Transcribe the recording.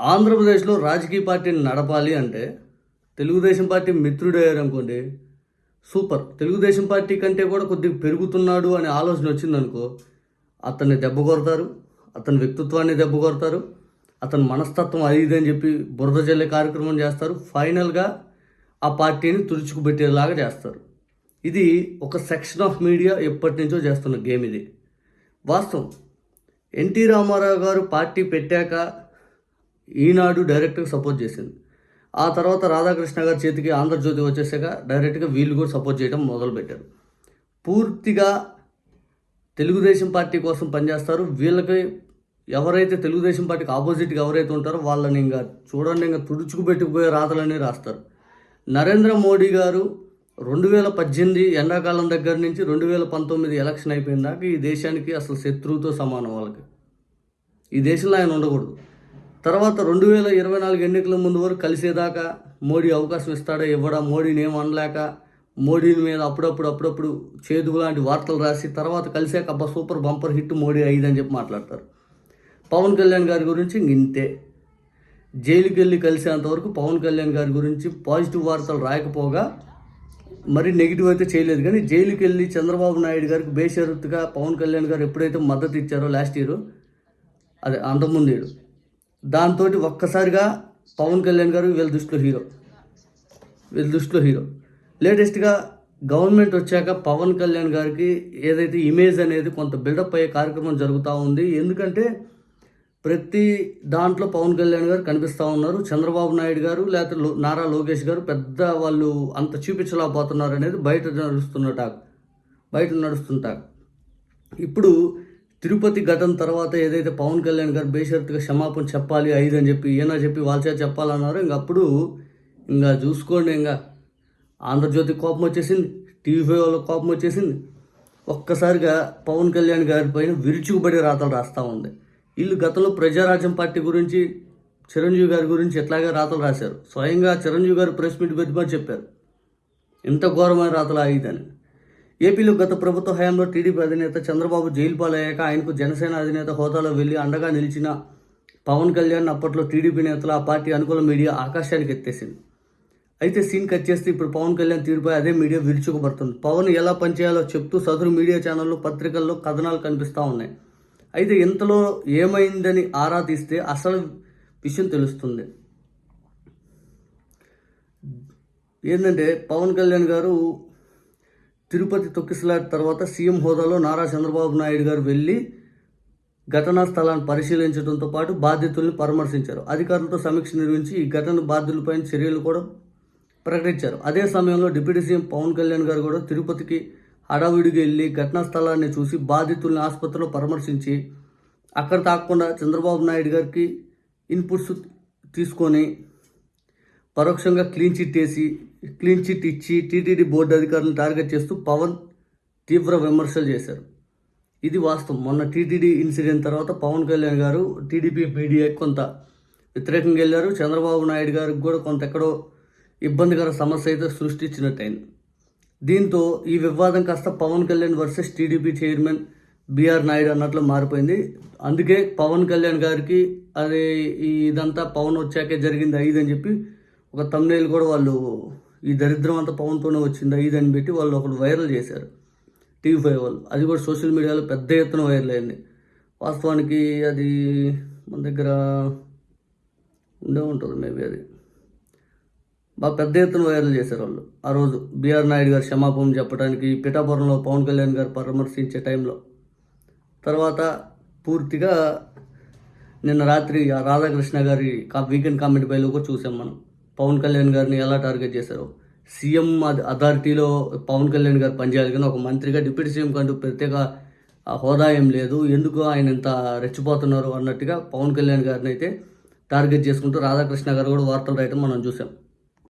ఆంధ్రప్రదేశ్లో రాజకీయ పార్టీని నడపాలి అంటే తెలుగుదేశం పార్టీ మిత్రుడయ్యారు అనుకోండి సూపర్. తెలుగుదేశం పార్టీ కంటే కూడా కొద్దిగా పెరుగుతున్నాడు అనే ఆలోచన వచ్చిందనుకో అతన్ని దెబ్బ కొడతారు అతని వ్యక్తిత్వాన్ని దెబ్బ కొడతారు అతని మనస్తత్వం అది ఇది అని చెప్పి బురద జల్లే కార్యక్రమం చేస్తారు ఫైనల్గా ఆ పార్టీని తుడుచుకుపెట్టేలాగా చేస్తారు. ఇది ఒక సెక్షన్ ఆఫ్ మీడియా ఎప్పటి నుంచో చేస్తున్న గేమ్ ఇది. వాస్తవం. ఎన్టీ రామారావు గారు పార్టీ పెట్టాక ఈనాడు డైరెక్ట్గా సపోర్ట్ చేసింది. ఆ తర్వాత రాధాకృష్ణ గారి చేతికి ఆంధ్రజ్యోతి వచ్చేసాక డైరెక్ట్గా వీళ్ళు కూడా సపోర్ట్ చేయడం మొదలుపెట్టారు. పూర్తిగా తెలుగుదేశం పార్టీ కోసం పనిచేస్తారు. వీళ్ళకి ఎవరైతే తెలుగుదేశం పార్టీకి ఆపోజిట్గా ఎవరైతే ఉంటారో వాళ్ళని ఇంకా చూడండి ఇంకా తుడుచుకుపెట్టుకుపోయే రాతలని రాస్తారు. నరేంద్ర మోడీ గారు రెండు వేల పద్దెనిమిది ఎండాకాలం దగ్గర నుంచి రెండు వేల పంతొమ్మిది ఎలక్షన్ అయిపోయిన దాకా ఈ దేశానికి అసలు శత్రువుతో సమానం వాళ్ళకి. ఈ దేశంలో ఆయన ఉండకూడదు. తర్వాత రెండు వేల ఇరవై నాలుగు ఎన్నికల ముందు వరకు కలిసేదాకా మోడీ అవకాశం ఇస్తాడా ఇవ్వడా? మోడీని ఏం అనలేక మోడీని మీద అప్పుడప్పుడు అప్పుడప్పుడు చేదు లాంటి వార్తలు రాసి తర్వాత కలిసాక అబ్బా సూపర్ బంపర్ హిట్ మోడీ అయ్యిందని చెప్పి మాట్లాడతారు. పవన్ కళ్యాణ్ గారి గురించి ఇంతే. జైలుకి వెళ్ళి కలిసేంతవరకు పవన్ కళ్యాణ్ గారి గురించి పాజిటివ్ వార్తలు రాయకపోగా మరి నెగిటివ్ అయితే చేయలేదు. కానీ జైలుకి వెళ్ళి చంద్రబాబు నాయుడు గారికి బేషరతుగా పవన్ కళ్యాణ్ గారు ఎప్పుడైతే మద్దతు ఇచ్చారో లాస్ట్ ఇయర్ అదే అంతకుముందు దాంతో ఒక్కసారిగా పవన్ కళ్యాణ్ గారు వీళ్ళ దృష్టిలో హీరో. వీళ్ళ దృష్టిలో హీరో. లేటెస్ట్గా గవర్నమెంట్ వచ్చాక పవన్ కళ్యాణ్ గారికి ఏదైతే ఇమేజ్ అనేది కొంత బిల్డప్ అయ్యే కార్యక్రమం జరుగుతూ ఉంది. ఎందుకంటే ప్రతి దాంట్లో పవన్ కళ్యాణ్ గారు కనిపిస్తూ ఉన్నారు. చంద్రబాబు నాయుడు గారు లేకపోతే లో- నారా లోకేష్ గారు పెద్ద వాళ్ళు అంత చూపించలేకపోతున్నారు అనేది బయట నడుస్తున్న టాక్. బయట నడుస్తున్న టాక్. ఇప్పుడు తిరుపతి ఘటన తర్వాత ఏదైతే పవన్ కళ్యాణ్ గారు బేషరత్గా క్షమాపణ చెప్పాలి ఐదు అని చెప్పి ఈయన చెప్పి వాళ్ళ చెప్పాలన్నారు ఇంక అప్పుడు ఇంకా చూసుకోండి ఇంకా ఆంధ్రజ్యోతి కోపం వచ్చేసింది టీవీ ఫైవ్ వాళ్ళకి కోపం వచ్చేసింది. ఒక్కసారిగా పవన్ కళ్యాణ్ గారి పైన విరుచుకుబడి రాతలు రాస్తూ ఉంది. వీళ్ళు గతంలో ప్రజారాజ్యం పార్టీ గురించి చిరంజీవి గారి గురించి ఎట్లాగే రాతలు రాశారు? స్వయంగా చిరంజీవి గారు ప్రెస్ మీట్ పెట్టి మరి చెప్పారు. ఇంత ఘోరమైన రాతలు ఆగిదని ఏపీలో గత ప్రభుత్వ హయాంలో టీడీపీ అధినేత చంద్రబాబు జైలు పాలయ్యాక ఆయనకు జనసేన అధినేత హోదాలో వెళ్ళి అండగా నిలిచిన పవన్ కళ్యాణ్ అప్పట్లో టీడీపీ నేతలు ఆ పార్టీ అనుకూల మీడియా ఆకాశానికి ఎత్తేసింది. అయితే సీన్ కట్ చేస్తే ఇప్పుడు పవన్ కళ్యాణ్ తీరుపై అదే మీడియా విరుచుకుపడుతుంది. పవన్ ఎలా పనిచేయాలో చెప్తూ సదరు మీడియా ఛానళ్ళు పత్రికల్లో కథనాలు కనిపిస్తూ ఉన్నాయి. అయితే ఇంతలో ఏమైందని ఆరా తీస్తే అసలు విషయం తెలుస్తుంది. ఏంటంటే పవన్ కళ్యాణ్ గారు తిరుపతి తొక్కిసలాట తర్వాత సీఎం హోదాలో నారా చంద్రబాబు నాయుడు గారు వెళ్ళి ఘటనా స్థలాన్ని పరిశీలించడంతో పాటు బాధితుల్ని పరామర్శించారు. అధికారులతో సమీక్ష నిర్వహించి ఈ ఘటన బాధ్యులపై చర్యలు కూడా ప్రకటించారు. అదే సమయంలో డిప్యూటీ సీఎం పవన్ కళ్యాణ్ గారు కూడా తిరుపతికి హడావిడిగా వెళ్ళి ఘటనా స్థలాన్ని చూసి బాధితుల్ని ఆసుపత్రిలో పరామర్శించి అక్కడ తాకుండా చంద్రబాబు నాయుడు గారికి ఇన్పుట్స్ తీసుకొని పరోక్షంగా క్లీన్ చిట్ వేసి క్లీన్ చిట్ ఇచ్చి టీటీడీ బోర్డు అధికారులను టార్గెట్ చేస్తూ పవన్ తీవ్ర విమర్శలు చేశారు. ఇది వాస్తవం. మొన్న టీటీడీ ఇన్సిడెంట్ తర్వాత పవన్ కళ్యాణ్ గారు టీడీపీ మీడియా కొంత వ్యతిరేకంగా వెళ్ళారు. చంద్రబాబు నాయుడు గారికి కూడా కొంత ఎక్కడో ఇబ్బందికర సమస్య అయితే సృష్టించినట్టయింది దీంతో ఈ వివాదం కాస్త Pawan Kalyan versus TDP chairman BR Naidu అన్నట్లు మారిపోయింది. అందుకే పవన్ కళ్యాణ్ గారికి అది ఇదంతా పవన్ వచ్చాకే జరిగింది ఐదు చెప్పి ఒక తమ్నేలు కూడా వాళ్ళు ఈ దరిద్రం అంతా పవన్తోనే వచ్చిందా ఇదని పెట్టి వాళ్ళు ఒకటి వైరల్ చేశారు. టీవీ ఫైవ్ వాళ్ళు. అది కూడా సోషల్ మీడియాలో పెద్ద ఎత్తున వైరల్ అయింది. వాస్తవానికి అది మన దగ్గర ఉండే ఉంటుంది మేబీ అది. బాగా పెద్ద ఎత్తున వైరల్ చేశారు వాళ్ళు. ఆ రోజు బీఆర్ నాయుడు గారు క్షమాపణ చెప్పడానికి పిఠాపురంలో పవన్ కళ్యాణ్ గారు పరామర్శించే టైంలో. తర్వాత పూర్తిగా నిన్న రాత్రి ఆ రాధాకృష్ణ గారి కా- వీకెండ్ కామెంట్ బైలో కూడా చూసాం మనం. పవన్ కళ్యాణ్ గారిని ఎలా టార్గెట్ చేశారు? సీఎం అథారిటీలో పవన్ కళ్యాణ్ గారు పనిచేయాలి కానీ ఒక మంత్రిగా డిప్యూటీ సీఎం కంటూ ప్రత్యేక హోదా ఏం లేదు. ఎందుకు ఆయన ఇంత రెచ్చిపోతున్నారు అన్నట్టుగా పవన్ కళ్యాణ్ గారిని అయితే టార్గెట్ చేసుకుంటూ రాధాకృష్ణ గారు కూడా వార్తలు రాయటం మనం చూసాం